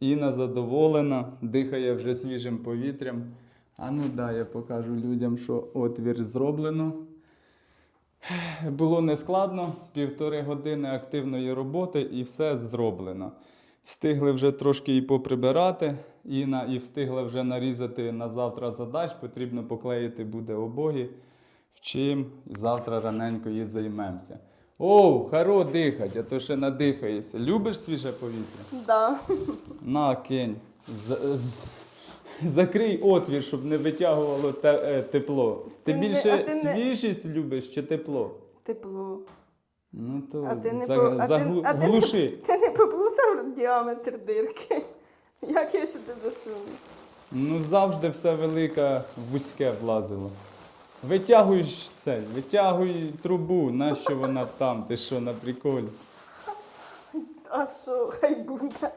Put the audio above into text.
Інна задоволена, дихає вже свіжим повітрям. А ну да, я покажу людям, що отвір зроблено. Було нескладно, півтори години активної роботи і все зроблено. Встигли вже трошки і поприбирати, Інна і встигла вже нарізати на завтра задач. Потрібно поклеїти буде обоги. Вчим завтра раненько і займемося. Оу, харо дихать, а то ще надихаєшся. Любиш свіже повітря? Да. На, кинь. З- з- Закрий отвір, щоб не витягувало те- е, тепло. Ти Ти не- більше а ти не- свіжість любиш чи тепло? Тепло. Ну то А ти не за- по- а ти- заглу- а ти не- глуши. Ти не поплутав діаметр дирки. Як я сюди засуну? Ну завжди все велике вузьке влазило. Витягуй це, витягуй трубу, нащо вона там? Ти що на приколі? А що, хай буде.